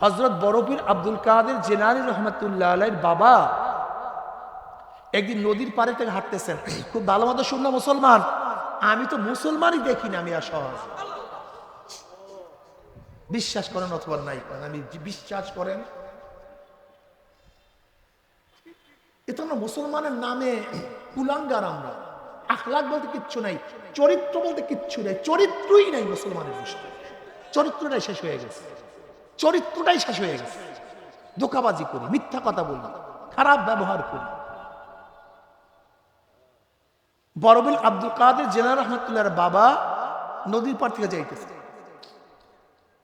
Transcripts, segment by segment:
হজরত বরফির আব্দুল কাদের জেনারি রহমতুল্লাহ আলাইর বাবা একদিন নদীর পাড়ে থেকে হাঁটতেছেন। খুব ভালো মতো শুনলাম মুসলমান। আমি তো মুসলমানই দেখি না, আমি আর সহজ। বিশ্বাস করেন অথবা নাই করেন, আমি বিশ্বাস করেন। এ তো আমরা মুসলমানের নামে কুলাঙ্গার আমরা। আখলাক বলতে কিচ্ছু নাই, চরিত্র বলতে কিচ্ছু নাই, চরিত্রই নাই মুসলমানের দৃষ্টি চরিত্রটাই শেষ হয়ে গেছে। চরিত্রটাই শেষ হয়ে গেছে। ধোকাবাজি করি, মিথ্যা কথা বলি, খারাপ ব্যবহার করি। বরবিল আব্দুল কাদের জেলা রহমতুল্লাহর বাবা নদীর পার থেকে যাইতেছে।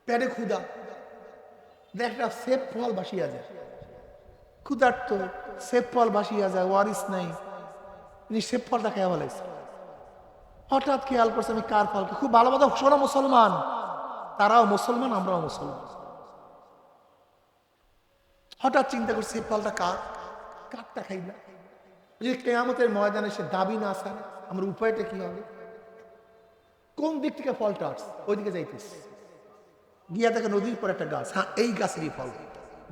পেটে ক্ষুদা একটা সেপ ফল বাসিয়া যায় ক্ষুধার্ত, সেফ ফল বাসিয়া যায় ওয়ারিস নাই। তিনি সেপ ফলটা খেয়ে বলেছে হঠাৎ খেয়াল করছে আমি কার ফলকে খুব ভালো শোনো মুসলমান। তারাও মুসলমান, আমরাও মুসলমান। হঠাৎ চিন্তা করছে, এই ফলটা কার? কারটা খাই না। যদি কেয়ামতের ময়দানে সে দাবি না আসার আমার উপায়টা কি হবে? কোন দিক থেকে ফলটা আসছে? ওইদিকে যাইতেছে। গিয়া দেখে নদীর পর একটা গাছ। হ্যাঁ এই গাছেরই ফল।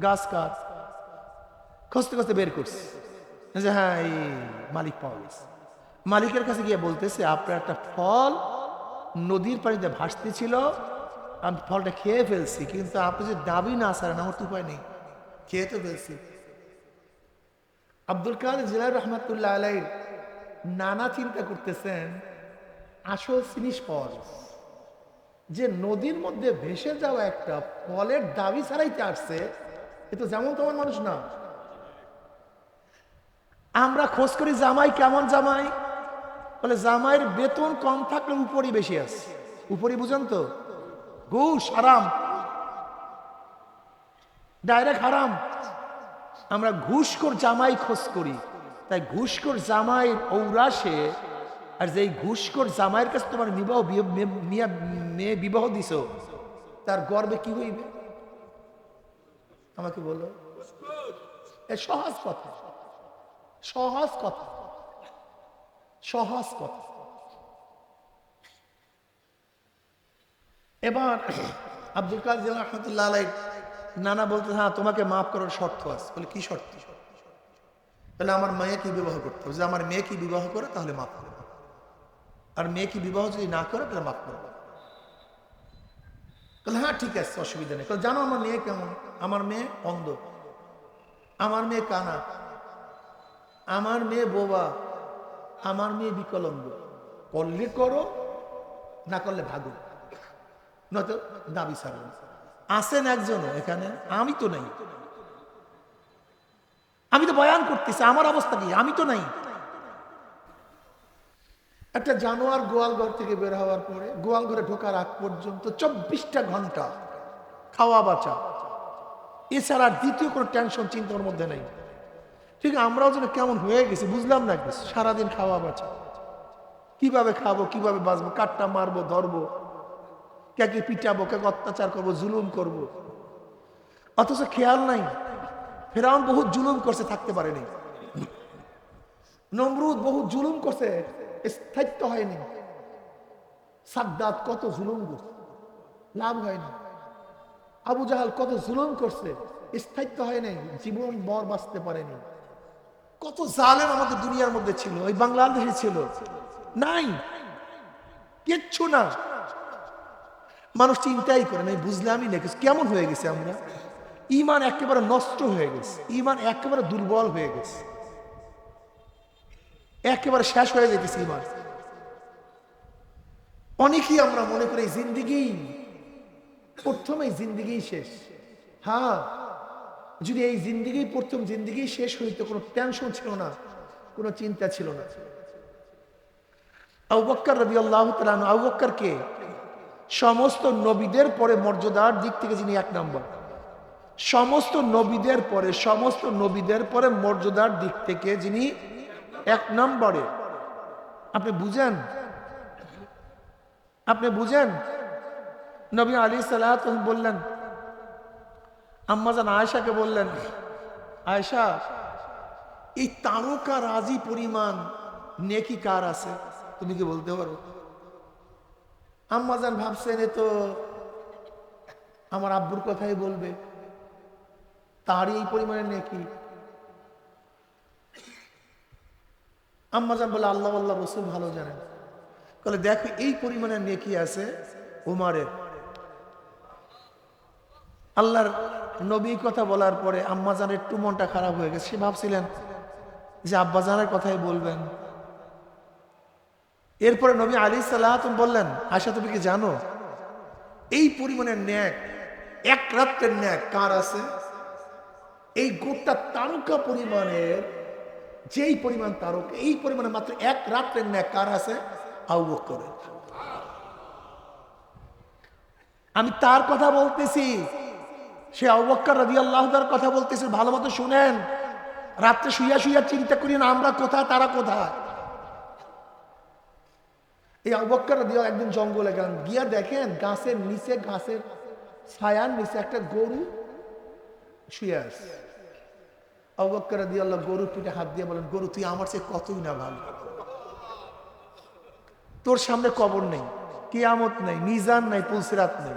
গাছ কাজ খসতে খসতে বের করছে। যে হ্যাঁ এই মালিক পাওয়া গেছে। মালিকের কাছে গিয়ে বলতেছে, আপনার একটা ফল নদীর পানিতে ভাসতেছিল, আমি ফলটা খেয়ে ফেলছি, কিন্তু আপনি যে দাবি না সারেন আমার তো উপায় নেই। খেয়ে ফেলছি আব্দুল কাদের জিলার রহমাতুল্লাহ আলাই নানা চিন্তা করতেছেন, আসল জিনিস পাওয়া যে নদীর মধ্যে ভেসে যাওয়া একটা ফলের দাবি ছাড়াইতে আসছে, এ তো যেমন তেমন মানুষ না। আমরা খোঁজ করি জামাই কেমন জামাই? বলে জামাইয়ের বেতন কম থাকলে উপরই বেশি আছে। উপরই বুঝেন তো? ঘুষ, হারাম। ডাইরেক্ট হারাম আমরা ঘুষখোর জামাই খোঁজ করি। তাই ঘুষখোর জামাইয়ের ঔরাসে আর যেই ঘুষখোর জামাইয়ের কাছে তোমার বিবাহ মিয়া- বিবাহ দিছ, তার গর্বে কি হইবে? আমাকে বলো। সহজ কথা। সহজ কথা। সহজ কথা। এবার আব্দুল কাদের রহমতুল্লাহ নানা বলতে হ্যাঁ তোমাকে মাফ করার শর্ত আছে। বলে, কি শর্ত? তাহলে আমার মেয়ে কি বিবাহ করতে হবে? যে আমার মেয়ে কি বিবাহ করে, তাহলে মাফ করে আর মেয়ে কি বিবাহ যদি না করে, তাহলে মাফ করবে। তাহলে হ্যাঁ ঠিক আছে, অসুবিধা নেই। জানো আমার মেয়ে কেমন? আমার মেয়ে অন্ধ। আমার মেয়ে কানা। আমার মেয়ে বোবা। আমার মেয়ে বিকলঙ্গ। করলে করো, না করলে ভাগো। নয়তো দাবি ছাড়ো। আসেন একজন এখানে, আমি তো নাই। আমি তো বয়ান করতেছি, আমার অবস্থা কি? আমি তো নাই। একটা জানোয়ার গোয়াল ঘর থেকে বের হওয়ার পরে গোয়াল ঘরে ঢোকার আগ পর্যন্ত চব্বিশটা ঘণ্টা খাওয়া বাঁচা। এছাড়া দ্বিতীয় কোনো টেনশন, চিন্তার মধ্যে নেই। ঠিক, আমরাও যেন কেমন হয়ে গেছি, বুঝলাম না কিছু সারাদিন খাওয়া বাঁচা। কীভাবে খাব, কীভাবে বাঁচবো কাটটা মারবো, ধরবো। কাকে পিটাবো কাকে অত্যাচার করব, জুলুম করব। অথচ খেয়াল নাই, ফেরাউন বহুত জুলুম করছে, থাকতে পারেনি নমরুদ বহুত জুলুম করছে, স্থায়িত্ব হয়নি। সাদ্দাত কত জুলুম করছে লাভ হয়নি। আবু জাহাল কত জুলুম করছে, স্থায়িত্ব হয় নাই, জীবন বর বাঁচতে পারেনি কত জালেম আমাদের দুনিয়ার মধ্যে ছিল ওই বাংলাদেশে ছিল। নাই, কিচ্ছু না। মানুষ চিন্তাই করে না বুঝলামই না, কিছু কেমন হয়ে গেছে আমরা? ইমান একেবারে নষ্ট হয়ে গেছে, ইমান একেবারে দুর্বল হয়ে গেছে, একেবারে শেষ হয়ে যেতেছে ইমান। অনেকেই আমরা মনে করি জিন্দিগি প্রথমে জিন্দিগি শেষ। হ্যাঁ যদি এই জিন্দিগি প্রথম জিন্দিগি শেষ হইতো, কোনো টেনশন ছিল না, কোনো চিন্তা ছিল না। আবু বক্কর রবি আল্লাহ তালান আবু বক্কর কে? সমস্ত নবীদের পরে মর্যাদার দিক থেকে যিনি এক নম্বর। সমস্ত নবীদের পরে, সমস্ত নবীদের পরে মর্যাদার দিক থেকে যিনি এক নম্বরে। আপনি বুঝেন? আপনি বুঝেন? নবী আলী সাল্লাহ বললেন, আম্মাজান আয়েশাকে বললেন, আয়েশা, এই তারকা রাজি পরিমাণ নেকি কার আছে? তুমি কি বলতে পারো? আম্মাজান ভাবছেন এ তো আমার আব্বুর কথাই বলবে। তারই এই পরিমাণে নেকি। আম্মাজান বলে, আল্লাহ আল্লাহ রসুল ভালো জানেন। বলে, দেখো, এই পরিমাণে নেকি আছে উমারের। আল্লাহর নবী কথা বলার পরে আম্মাজানের একটু মনটা খারাপ হয়ে গেছে। সে ভাবছিলেন যে আব্বাজানের কথাই বলবেন। এরপরে নবী আলী সাল্লাহ বললেন আশা তুমি কি জানো? এই পরিমাণের ন্যাক, এক রাত্রের ন্যাক কার আছে? এই গোটা তারকা পরিমাণের, যেই পরিমাণ তারকা, এই পরিমাণে মাত্র এক রাত্রের ন্যাক কার আছে? আউ করে আমি তার কথা বলতেছি। সে অবক্কর রবি আল্লাহদার কথা বলতেছে, ভালো মতো শুনেন। রাত্রে শুইয়া শুইয়া চিন্তা করি না আমরা কোথায়, তারা কোথায়? এই অবক্কর দিয়ে একদিন জঙ্গলে গেলেন। গিয়া দেখেন গাছের নিচে গাছের ছায়ার নিচে একটা গরু শুয়ে আছে। অবক্কর দিয়ে আল্লাহ গরু পিঠে হাত দিয়ে বলেন, গরু, তুই আমার চেয়ে কতই না ভালো? তোর সামনে কবর নেই, কিয়ামত নেই, মিজান নাই, পুলসিরাত নেই।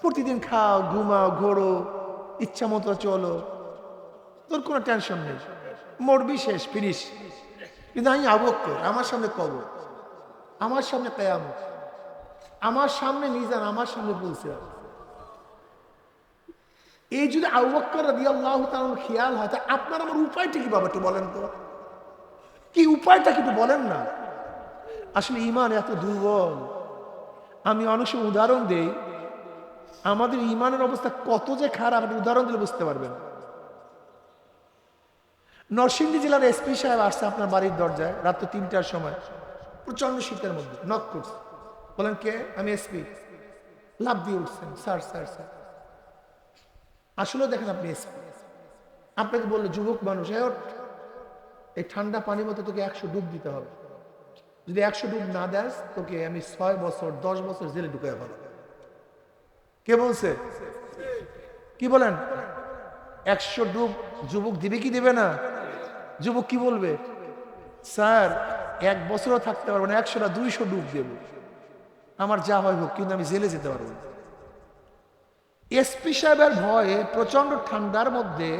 প্রতিদিন খাও, ঘুমাও, ঘোরো, ইচ্ছা মতো চলো। তোর কোনো টেনশন নেই। মরবি শেষ ফিনিস কিন্তু আমি আবক্কর আমার সামনে কবর। আমার সামনে কেয়ামত। আমার সামনে মিজান, আমার সামনে পুলসিরাত এই যদি তার খেয়াল হয়, তা আপনার আমার উপায়টা কি বাবা একটু বলেন তো? কি উপায়টা কি একটু বলেন না? আসলে ইমান এত দুর্বল। আমি অনেক সময় উদাহরণ দেই, আমাদের ইমানের অবস্থা কত যে খারাপ, আপনি উদাহরণ দিলে বুঝতে পারবেন। নরসিংদী জেলার এসপি সাহেব আসছে আপনার বাড়ির দরজায় রাত্র তিনটার সময়। প্রচণ্ড শীতের মধ্যে নক করছে বলেন কে? আমি এসপি লাভ দিয়ে উঠছেন, স্যার স্যার স্যার। আসলেও দেখেন আপনি এসপি আপনাকে বলল, যুবক মানুষ, এই ঠান্ডা পানির মতো তোকে একশো ডুব দিতে হবে। যদি একশো ডুব না দেস, তোকে আমি ছয় বছর, দশ বছর জেলে ঢুকে ফেলো কে বলছে? কি বলেন? একশো ডুব যুবক দিবে কি দিবে না? যুবক কি বলবে? স্যার এক বছরও থাকতে পারব না, একশোটা দুইশো ডুব দেব। আমার যা হয় হোক, কিন্তু আমি জেলে যেতে পারব এসপি সাহেবের ভয়ে প্রচণ্ড ঠান্ডার মধ্যে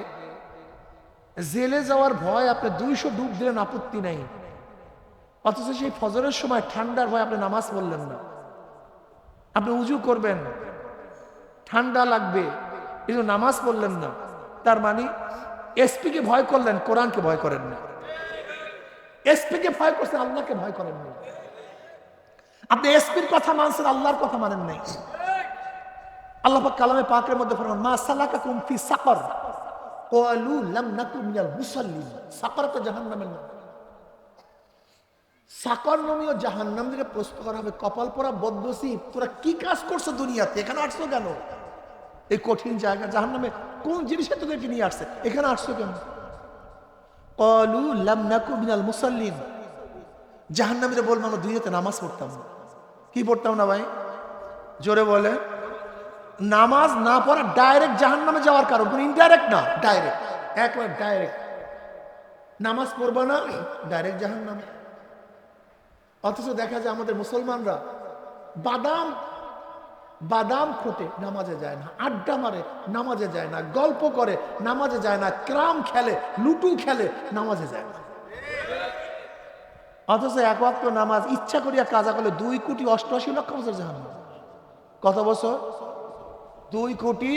জেলে যাওয়ার ভয় আপনি দুইশো ডুব দিলেন, আপত্তি নাই। অথচ সেই ফজরের সময় ঠান্ডার ভয় আপনি নামাজ পড়লেন না। আপনি উজু করবেন, ঠান্ডা লাগবে কিন্তু নামাজ পড়লেন না। তার মানে এসপিকে ভয় করলেন, কোরআনকে ভয় করেন না। এসপিকে ভয় করছেন, আল্লাহকে ভয় করেন না আপনি এসপির কথা মানছেন, আল্লাহর কথা মানেন নাই। আল্লাহ পাক কালামে পাকের মধ্যে ফরমান, মা সালাকাকুম ফি সাকর। লাম মিনাল সাকর তো জাহান্নামের নাম। সাকর নামীয় জাহান্নাম থেকে প্রশ্ন করা হবে, কপাল বদনসিব। তোরা কি কাজ করছ দুনিয়াতে? এখানে আসছো কেন? এই কঠিন জায়গা, জাহান্নামে কোন জিনিসে তোদেরকে নিয়ে আসছে? এখানে আসছো কেন? ক্বালু লাম নাকু মিনাল মুসাল্লিন জাহান্নামীরা বলব, আমরা দুনিয়াতে নামাজ পড়তাম। না কি পড়তাম না ভাই? জোরে বলে নামাজ না পড়া ডাইরেক্ট জাহান নামে যাওয়ার কারণ, কোনো ইনডাইরেক্ট না ডাইরেক্ট একবার ডাইরেক্ট নামাজ পড়বা না ডাইরেক্ট জাহান নামে অথচ দেখা যায় আমাদের মুসলমানরা বাদাম বাদাম খোটে নামাজে যায় না, আড্ডা মারে, নামাজে যায় না, গল্প করে, নামাজে যায় না, ক্রাম খেলে লুটু খেলে, নামাজে যায় না। অথচ এক ওয়াক্ত নামাজ ইচ্ছা করিয়া কাজা করলে দুই কোটি অষ্টআশি লক্ষ বছর জাহান কত বছর? দুই কোটি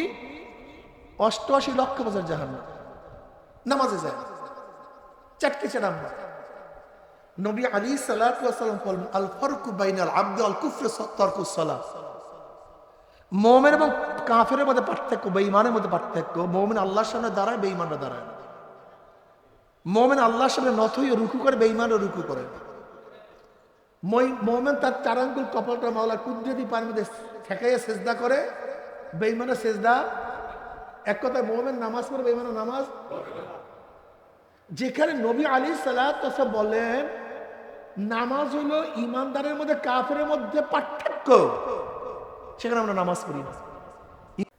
অষ্টআশি লক্ষ বছর জাহান নামাজে যায় চাটকে চারাম নবী আলী সাল্লাম আল ফরকু বাইনাল আব্দ, আল কুফরে তর্কুস সালাহ মোমেন এবং কাফের মধ্যে পার্থক্য, বেঈমানের মধ্যে পার্থক্য, মোমেন আল্লাহর সামনে দাঁড়ায়, বেঈমানরা দাঁড়ায়। মোমেন আল্লাহর সামনে হয়ে রুকু করে বেঈমানও রুকু করে। মোমেন তার চার আঙ্গুল কপালটা মাওলার কুদরতি পানির মধ্যে ঠেকাইয়া সেজদা করে, বেঈমানের সেজদা, এক কথায় মোমেন নামাজ পড়ে, বেঈমানের নামাজ যেখানে নবী আলী সালাত বলেন, নামাজ হলো ইমানদারের মধ্যে কাফের মধ্যে পার্থক্য। সেখানে আমরা নামাজ পড়ি। না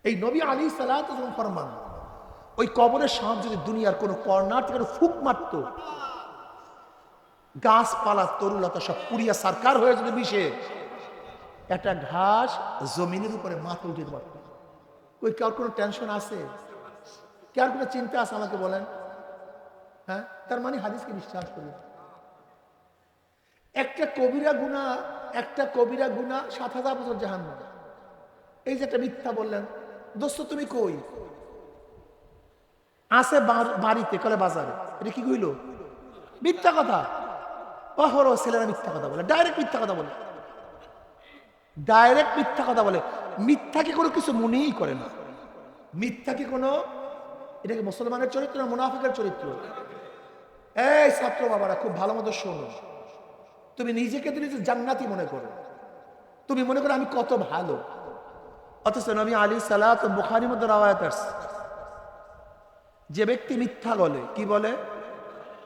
এই নবী আলী সালাত ফরমান, ওই কবরের সাপ যদি দুনিয়ার কোনো কর্নার থেকে ফুক মারত, গাছপালা তরুলতা সব পুরিয়া সারকার হয়ে যদি মিশে একটা ঘাস জমিনের উপরে মাথা উঠে পারত। ওই কার কোনো টেনশন আছে? কি আর কোনো চিন্তা আছে আমাকে বলেন? হ্যাঁ? তার মানে হাদিসকে বিশ্বাস করি। একটা কবিরা গুণা একটা কবিরা গুণা সাত হাজার বছর জাহান এই যে একটা মিথ্যা বললেন, দোস্ত, তুমি কই? আছে বাড়িতে, কলে বাজারে। এটা কি কইল? মিথ্যা কথা। অহর ছেলেরা মিথ্যা কথা বলে, ডাইরেক্ট মিথ্যা কথা বলে। ডাইরেক্ট মিথ্যা কথা বলে। মিথ্যাকে কোনো কিছু মনেই করে না। মিথ্যাকে কোনো, এটাকে মুসলমানের চরিত্র না মুনাফিকের চরিত্র? এই ছাত্র বাবারা, খুব ভালো মতো শোনো। তুমি নিজেকে তুমি জান্নাতি মনে করো। তুমি মনে করো আমি কত ভালো। অথচ নবী আলী সালাত বুখারির মধ্যে রাওয়ায়াত আসছে। যে ব্যক্তি মিথ্যা বলে, কি বলে?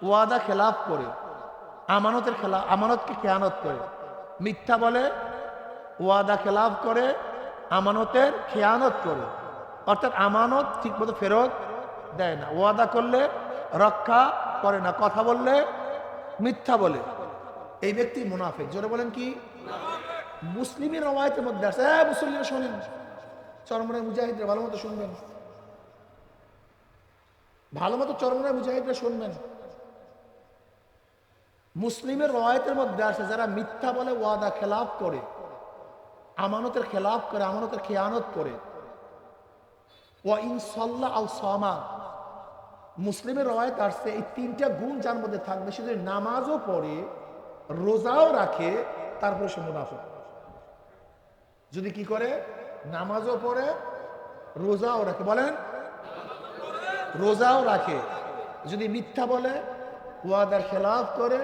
ওয়াদা খেলাফ করে, আমানতের খেলা, আমানতকে খেয়ানত করে। মিথ্যা বলে, ওয়াদা খেলাফ করে, আমানতের খেয়ানত করে। অর্থাৎ আমানত ঠিকমতো ফেরত দেয় না। ওয়াদা করলে রক্ষা করে না। কথা বললে মিথ্যা বলে। এই ব্যক্তি মুনাফেক। জোরে বলেন কি? মুসলিমের রওয়ায়তের মধ্যে আছে হ্যাঁ মুসলিম শোনেন। চরমরায় মুজাহিদরা ভালো মতো শুনবেন। ভালো মতো চরমরায় মুজাহিদরা শুনবেন। মুসলিমের রওয়ায়তের মধ্যে আছে যারা মিথ্যা বলে ওয়াদা খেলাফ করে, আমানতের খেলাফ করে, আমানতের খেয়ানত করে। ও ইনসল্লা আল সামা। মুসলিমের রওয়ায়ত আসছে, এই তিনটা গুণ যার মধ্যে থাকবে, সে যদি নামাজও পড়ে, রোজাও রাখে, তারপরে সে মুনাফিক। যদি কি করে? নামাজও পড়ে, রোজাও রাখে। বলেন? রোজাও রাখে। যদি মিথ্যা বলে, ওয়াদার খেলাফ করে,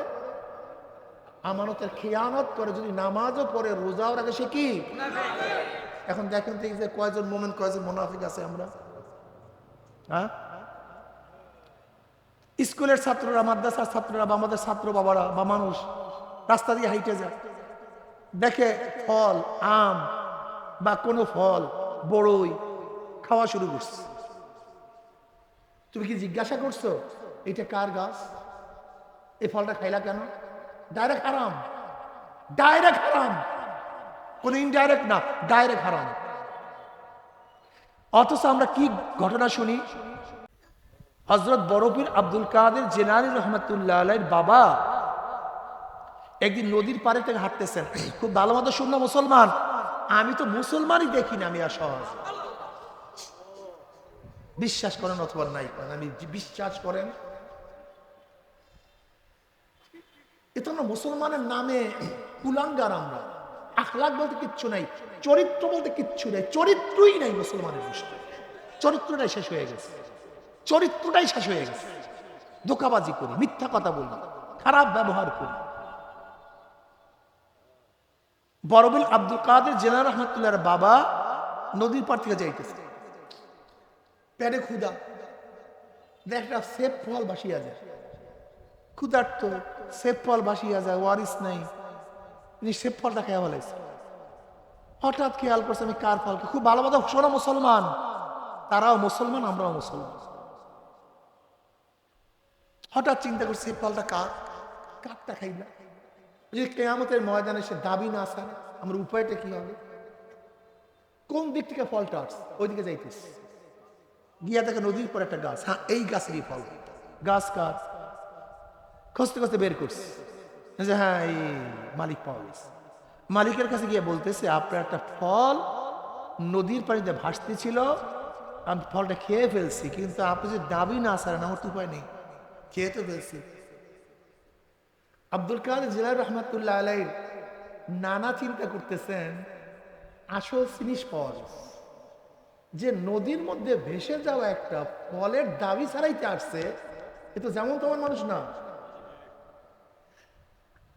আমানতের খেয়ানত করে, যদি নামাজও পড়ে, রোজাও রাখে, সে কি? এখন দেখেন এই যে কয়জন মোমেন্ট কয়জন মোনাফিক আছে আমরা। হ্যাঁ? স্কুলের ছাত্ররা, মাদ্রাসার ছাত্ররা, বা আমাদের ছাত্র বাবারা, বা মানুষ, রাস্তা দিয়ে হাইটে যায়। দেখে ফল, আম বা কোনো ফল, বড়ই খাওয়া শুরু করছে। তুমি কি জিজ্ঞাসা করছ, এটা কার গাছ? এই ফলটা খাইলা কেন? ডাইরেক্ট হারাম। ডাইরেক্ট হারাম। কোন ইনডাইরেক্ট না ডাইরেক্ট হারাম। অথচ আমরা কি ঘটনা শুনি? হজরত বরফির আব্দুল কাদের জেনারি রহমতুল্লাহ বাবা একদিন নদীর পাড়ে থেকে হাঁটতেছেন। খুব ভালো মতো শুনলাম মুসলমান। আমি তো মুসলমানই দেখি না, আমি আর সহজ। বিশ্বাস করেন অথবা নাই করেন, আমি বিশ্বাস করেন, এ আমরা মুসলমানের নামে কুলাঙ্গার আমরা। আখলাক বলতে কিচ্ছু নাই, চরিত্র বলতে কিচ্ছু নাই, চরিত্রই নাই মুসলমানের দৃষ্টি। চরিত্রটাই শেষ হয়ে গেছে। চরিত্রটাই শেষ হয়ে গেছে। ধোকাবাজি করি, মিথ্যা কথা বলি, খারাপ ব্যবহার করি। বরবিল আব্দুল কাদের জেলা রহমতুল্লাহর বাবা নদীর পার থেকে যাইতেছে। পেটে ক্ষুদা একটা সেপ ফল বাসিয়া যায় ক্ষুদার্ত সেফ ফল বাসিয়া যায় ওয়ারিস নাই। তিনি সেপ ফলটা খেয়ে ফেলাইছে। হঠাৎ খেয়াল করছে আমি কার ফলকে? খুব ভালো মতো শোনো মুসলমান। তারাও মুসলমান, আমরাও মুসলমান। হঠাৎ চিন্তা করছে এই ফলটা কার? কারটা খাইলা যদি কেয়ামতের ময়দানে সে দাবি না আসার, আমার উপায়টা কি হবে? কোন দিক থেকে ফলটা আসছে ওইদিকে যাইতেছে। গিয়া দেখে নদীর পর একটা গাছ। হ্যাঁ এই গাছেরই ফল। গাছ কাজ খসতে খসতে বের করছে। যে হ্যাঁ এই মালিক পাওয়া গেছে। মালিকের কাছে গিয়ে বলতেছে, আপনার একটা ফল নদীর পানিতে ভাসতেছিল আমি ফলটা খেয়ে ফেলছি, কিন্তু আপনি যদি দাবি না সারেন আমার তো উপায় নেই। খেয়ে তো ফেলছি। আব্দুল কাদের জিলার রহমতুল্লাহ আলাই নানা চিন্তা করতেছেন, আসল জিনিস পাওয়া যে নদীর মধ্যে ভেসে যাওয়া একটা ফলের দাবি ছাড়াইতে আসছে, এ তো যেমন তেমন মানুষ না।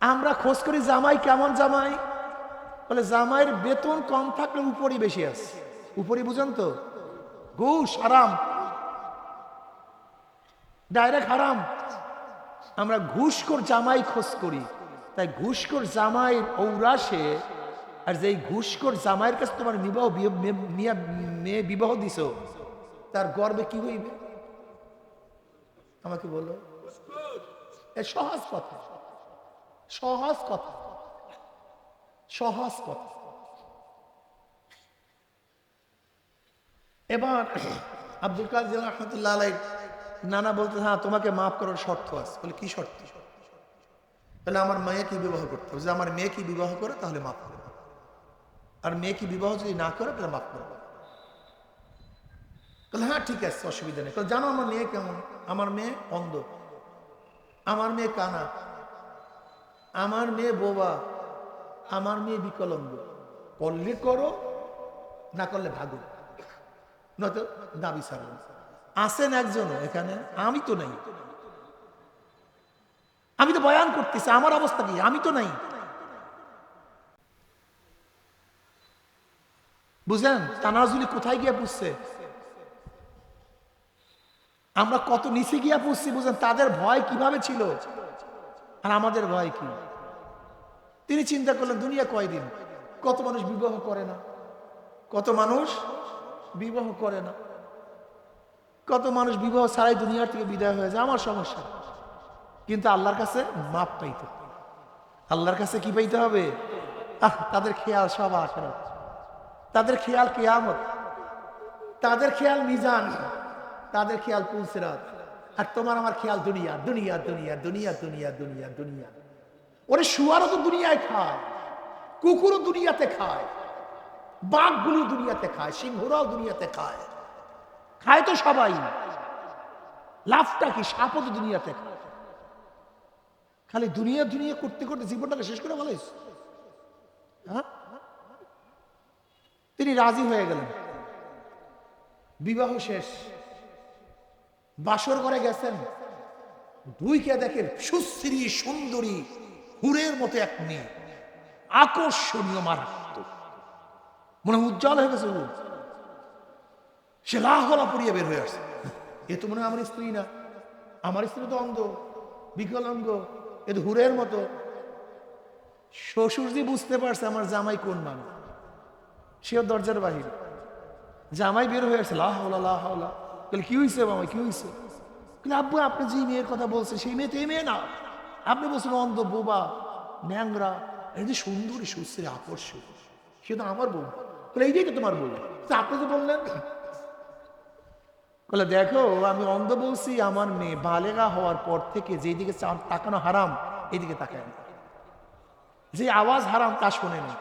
আমরা খোঁজ করি জামাই কেমন জামাই? বলে জামাইয়ের বেতন কম থাকলে উপরই বেশি আছে। উপরই বুঝেন তো? ঘুষ, হারাম। ডাইরেক্ট হারাম। আমরা ঘুষখোর জামাই খোঁজ করি। তাই ঘুষখোর জামাইয়ের ঔরাসে আর যেই ঘুষখোর জামাইয়ের কাছে তোমার বিবাহ মিয়া- বিবাহ দিছ, তার গর্বে কি হইবে? আমাকে বলো। সহজ কথা। সহজ কথা। সহজ কথা। এবার আব্দুল কাদের রহমতুল্লাহ নানা বলতে হ্যাঁ তোমাকে মাফ করার শর্ত আছে। বলে, কি শর্ত? তাহলে আমার মেয়ে কি বিবাহ করতে হবে? যে আমার মেয়ে কি বিবাহ করে, তাহলে মাফ করে আর মেয়ে কি বিবাহ যদি না করে, তাহলে মাফ করে তাহলে হ্যাঁ ঠিক আছে, অসুবিধা নেই। জানো আমার মেয়ে কেমন? আমার মেয়ে অন্ধ। আমার মেয়ে কানা। আমার মেয়ে বোবা। আমার মেয়ে বিকলঙ্গ। করলে করো, না করলে ভাগো। নয়তো দাবি সারবেন আসেন একজন এখানে, আমি তো নাই। আমি তো বয়ান করতেছি, আমার অবস্থা কি? আমি তো নাই। বুঝলেন? তানাজুলি কোথায় গিয়ে পুষছে? আমরা কত নিচে গিয়া পুষছি, বুঝলেন? তাদের ভয় কীভাবে ছিল? আর আমাদের ভয় কি? তিনি চিন্তা করলেন, দুনিয়া কয়দিন? কত মানুষ বিবাহ করে না? কত মানুষ বিবাহ করে না? কত মানুষ বিবাহ ছাড়াই দুনিয়ার থেকে বিদায় হয়ে যায়, আমার সমস্যা। কিন্তু আল্লাহর কাছে মাপ পাইতে। আল্লাহর কাছে কি পাইতে হবে? আহ, তাদের খেয়াল সব আখেরাত। তাদের খেয়াল কেয়ামত। তাদের খেয়াল মিজান। তাদের খেয়াল পুলসিরাত। আর তোমার আমার খেয়াল দুনিয়া দুনিয়া দুনিয়া দুনিয়া দুনিয়া দুনিয়া দুনিয়া। ওরে শুয়ারও তো দুনিয়ায় খায়, কুকুরও দুনিয়াতে খায় বাঘগুলো দুনিয়াতে খায়, সিংহরাও দুনিয়াতে খায়। খায় তো সবাই। লাভটা কি? সাপও তো দুনিয়াতে খালি দুনিয়া দুনিয়া করতে করতে জীবনটাকে শেষ করে বলিস হ্যাঁ? তিনি রাজি হয়ে গেলেন। বিবাহ শেষ। বাসর করে গেছেন। দুইকে দেখেন সুশ্রী, সুন্দরী, হুরের মতো এক মেয়ে। আকর্ষণীয় মারাত্মক। মনে উজ্জ্বল হয়ে গেছে। সে লাহলা পড়িয়ে বের হয়ে আসছে। এ তো মনে হয় আমার স্ত্রী না। আমার স্ত্রী তো অন্ধ, বিকলাঙ্গ, এ তো হুরের মতো। শ্বশুরজি বুঝতে পারছে আমার জামাই কোন মানুষ। সেও দরজার বাহির। জামাই বের হয়ে আসছে লাহাওলা লাহাওলা বলে, কি হয়েছে মামা কি হয়েছে বলে, আব্বু, আপনি যে মেয়ের কথা বলছেন, সেই মেয়ে তো এই মেয়ে না। আপনি বলছেন অন্ধ, বোবা, ন্যাংরা, এই যে সুন্দরী, সুশ্রী আকর্ষণ সে তো আমার বউ। বলে, এইটাই তো তোমার বউ। আপনি তো বললেন। বলে, দেখো, আমি অন্ধ বলছি, আমার মেয়ে বালেগা হওয়ার পর থেকে যেদিকে তাকানো হারাম এইদিকে তাকায় না। যে আওয়াজ হারাম তা শোনে নেই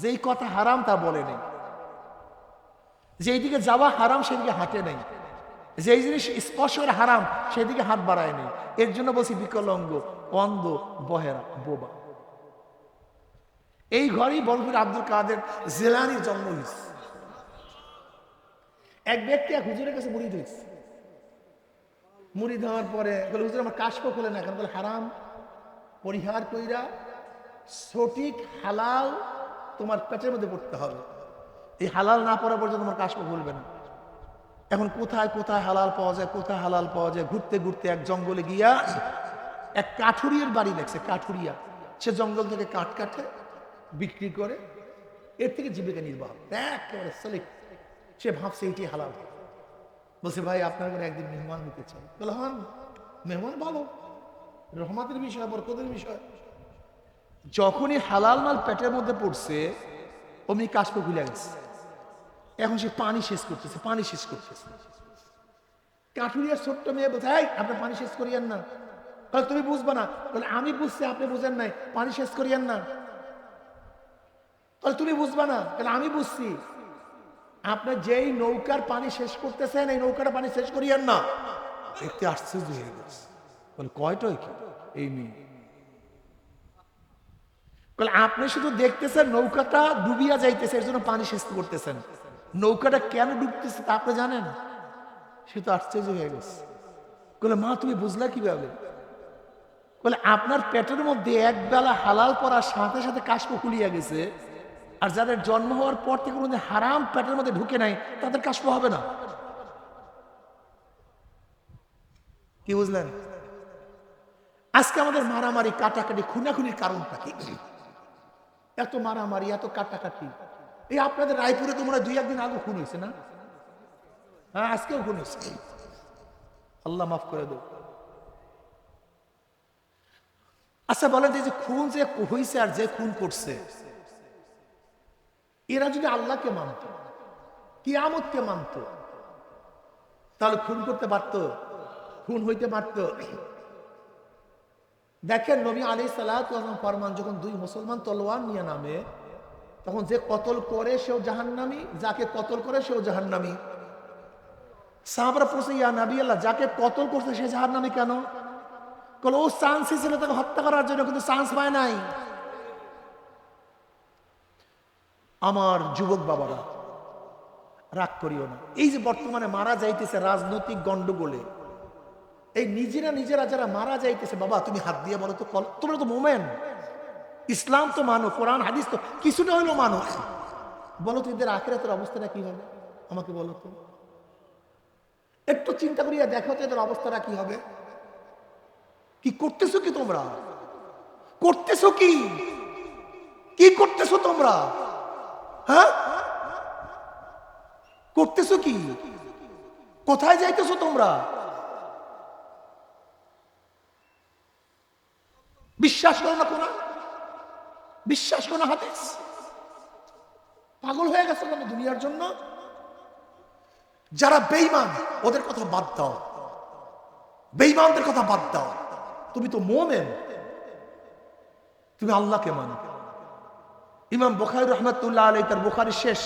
যেই কথা হারাম তা বলে নেই যেই দিকে যাওয়া হারাম, সেদিকে হাঁটে নেই। যেই জিনিস স্পর্শের হারাম, সেদিকে হাত বাড়ায় নেই। এর জন্য বলছি, বিকলঙ্গ, অন্ধ, বহেরা, বোবা। এই ঘরেই বলবীর আব্দুল কাদের জেলানির জন্ম হয়েছে। এক ব্যক্তি এক হুজুরের কাছে মুড়ি ধরেছে মুড়ি দেওয়ার পরে বলে, হুজুর, আমার কাশপ খোলে না। এখন বলে, হারাম, পরিহার কইরা সঠিক হালাল তোমার পেটের মধ্যে পড়তে হবে। এই হালাল না পড়া পর্যন্ত তোমার কাশপ খুলবে না। এখন কোথায় কোথায় হালাল পাওয়া যায়, কোথায় হালাল পাওয়া যায়? ঘুরতে ঘুরতে এক জঙ্গলে গিয়া এক কাঠুরিয়ার বাড়ি দেখছে কাঠুরিয়া। সে জঙ্গল থেকে কাঠ কাটে, বিক্রি করে, এর থেকে জীবিকা নির্বাহ। একেবারে সেলেক্ট সে ভাবছে এটি হালাল। বলছে, ভাই, আপনার ঘরে একদিন মেহমান নিতে চাই? বলে হন মেহমান ভালো। রহমাতের বিষয়, বরকতের বিষয়। যখনই হালাল মাল পেটের মধ্যে পড়ছে, অমনি কাশপ খুলে গেছে। এখন সে পানি শেষ করতেছে, পানি শেষ করতেছে। কাঠুরিয়ার ছোট্ট মেয়ে বলছে, এই, আপনি পানি শেষ করিয়েন না। তাহলে তুমি বুঝবা না। বলে, আমি বুঝছি, আপনি বুঝেন নাই। পানি শেষ করিয়েন না। তাহলে তুমি বুঝবা না? তাহলে আমি বুঝছি। আপনি যেই নৌকার পানি শেষ করতেছেন, এই নৌকাটা পানি শেষ করিয়েন না। দেখতে আশ্চর্য হয়ে গেছে। বলে কয়টাই কি? এই মেয়ে আপনি শুধু দেখতেছেন নৌকাটা ডুবিয়া যাইতেছে, এর জন্য পানি শেষ করতেছেন। নৌকাটা কেন ডুবতেছে তা আপনি জানেন? সে তো আশ্চর্য হয়ে গেছে। বলে, মা, তুমি বুঝলা কীভাবে? বলে, আপনার পেটের মধ্যে এক বেলা হালাল পড়ার সাথে সাথে কাশপ খুলিয়া গেছে। আর যাদের জন্ম হওয়ার পর থেকে কোনোদিন হারাম পেটের মধ্যে ঢুকে নাই তাদের কাশপ হবে না। কি বুঝলেন? আজকে আমাদের মারামারি কাটাকাটি খুনাখুনির কারণটা কি? এত মারামারি এত কাটাকাটি। এই আপনাদের রায়পুরে তো মনে হয় দুই একদিন আগে খুন হয়েছে না? হ্যাঁ আজকেও খুন হয়েছে। আল্লাহ মাফ করে দেব। আচ্ছা বলেন যে খুন যে হয়েছে আর যে খুন করছে এরা যদি আল্লাহকে মানত, কিয়ামতকে মানত, তাহলে খুন করতে পারতো, খুন হইতে পারতো। দেখেন নবী আলী সালাম ফরমান যখন দুই মুসলমান তলোয়ার নিয়ে নামে, তখন যে কতল করে সেও জাহান্নামি, যাকে কতল করে সেও জাহান্নামি। সাহাবরা প্রশ্ন, ইয়া নাবি আল্লাহ, যাকে কতল করছে সে জাহান্নামি কেন? ও চান্স ছিল তাকে হত্যা করার জন্য কিন্তু চান্স পায় নাই। আমার যুবক বাবারা, রাগ করিও না। এই যে বর্তমানে মারা যাইতেছে রাজনৈতিক গন্ডগোলে এই নিজেরা নিজেরা যারা মারা যাইতেছে, বাবা, তুমি হাত দিয়ে বলো তো তোমরা তো মোমেন। ইসলাম তো মানো, কোরআন, হাদিস তো কিছুটা হলেও মানো। বলো তো, এদের আখেরাতের অবস্থাটা কি হবে? আমাকে বলো তো। একটু চিন্তা করিয়া দেখো তো, এদের অবস্থাটা কি হবে? কি করতেছো কি তোমরা? করতেছো কি? কি করতেছো তোমরা? হ্যাঁ? করতেছো কি? কোথায় যাইতেছো তোমরা? বিশ্বাস করো না কোরআন। বিশ্বাস করো না হাদিস। পাগল হয়ে গেছে কেন দুনিয়ার জন্য? যারা বেইমান ওদের কথা বাদ দাও। বেইমানদের কথা বাদ দাও। তুমি তো মোমেন। তুমি আল্লাহকে মানো। ইমাম বুখারি রহমতুল্লাহ আলাই তার বুখারি শেষ।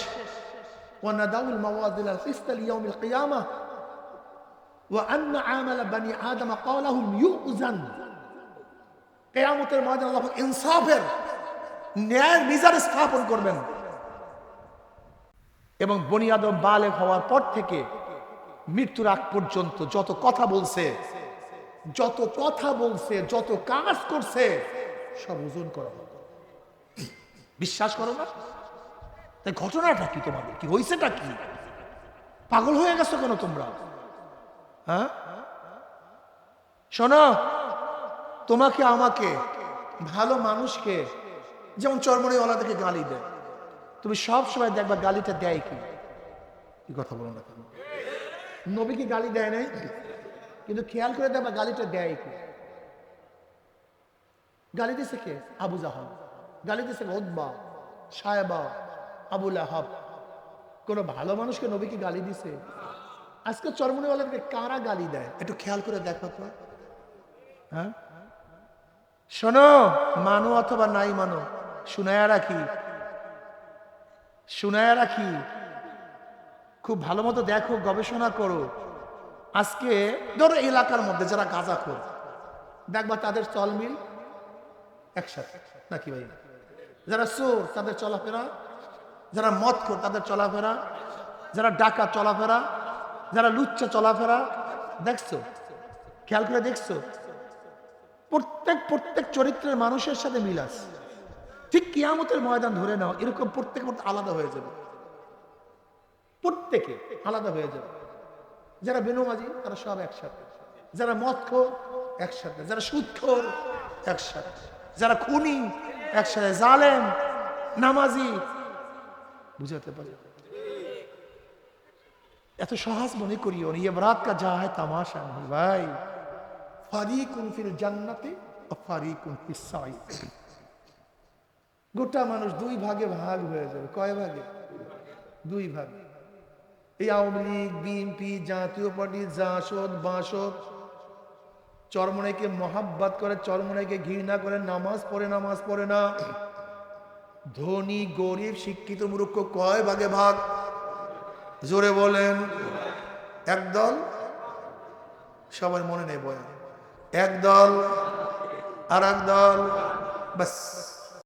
স্থাপন করবেন। এবং বনিয়াদম বালেক হওয়ার পর থেকে মৃত্যুর আগ পর্যন্ত যত কথা বলছে, যত কথা বলছে, যত কাজ করছে, সব ওজন করা হবে বিশ্বাস করো না? তাই ঘটনাটা কি তোমাদের? কি হয়েছেটা কি? পাগল হয়ে গেছো কেন তোমরা? হ্যাঁ? শোনো, তোমাকে, আমাকে, ভালো মানুষকে যেমন চরমনিওয়ালাদেরকে গালি দেয়, তুমি সব সময় দেখবা গালিটা দেয় কি? কি কথা বলো না কেন? নবীকে গালি দেয় নাই? কিন্তু খেয়াল করে দেখবা গালিটা দেয় কি? গালি দিছে কে? আবু জাহান গালি দিছে ওদবা সাহেবা আবুল আহাব কোন ভালো মানুষকে নবীকে গালি দিছে আজকে চরমনিওয়ালাদেরকে কারা গালি দেয়? একটু খেয়াল করে দেখো তো হ্যাঁ? শোনো, মানো অথবা নাই মানো, শুনায়া রাখি। শুনায়া রাখি। খুব ভালো মতো দেখো, গবেষণা করো। আজকে ধরো এলাকার মধ্যে যারা গাঁজা খোর, দেখবা তাদের চলমিল একসাথে। নাকি ভাই? যারা চোর, তাদের চলাফেরা। যারা মদ খোর তাদের চলাফেরা। যারা ডাকা চলাফেরা। যারা লুচ্চা, চলাফেরা। দেখছ? খেয়াল করে দেখছ? প্রত্যেক প্রত্যেক চরিত্রের মানুষের সাথে মিল আছে। ঠিক কিয়ামতের ময়দান ধরে নাও, এরকম প্রত্যেক আলাদা হয়ে যাবে। প্রত্যেকে আলাদা হয়ে যাবে। যারা বেনমাজি, তারা সব একসাথে। যারা মদ খোর একসাথে। যারা সুদ খোর একসাথে। যারা খুনি একসাথে জালেম, নামাজি। বুঝাতে এত সহজ মনে কা যা হয় তামাশা नहीं ভাই, ফারিকুন ফিল জান্নাতে ফারিকুন গোটা মানুষ দুই ভাগে ভাগ হয়ে যাবে। কয় ভাগে? দুই ভাগে। এই আওয়ামী লীগ, বিএনপি, জাতীয় পার্টি, জাসদ, বাসদ চরমনাইকে মহাব্বাত করে, চরমনাইকে ঘৃণা করে, নামাজ পড়ে নামাজ পড়ে না। ধনী, গরিব, শিক্ষিত মূর্খ কয় ভাগে ভাগ? জোরে বলেন। একদল? সবার মনে নেই বয়ান। একদল আর একদল? ব্যাস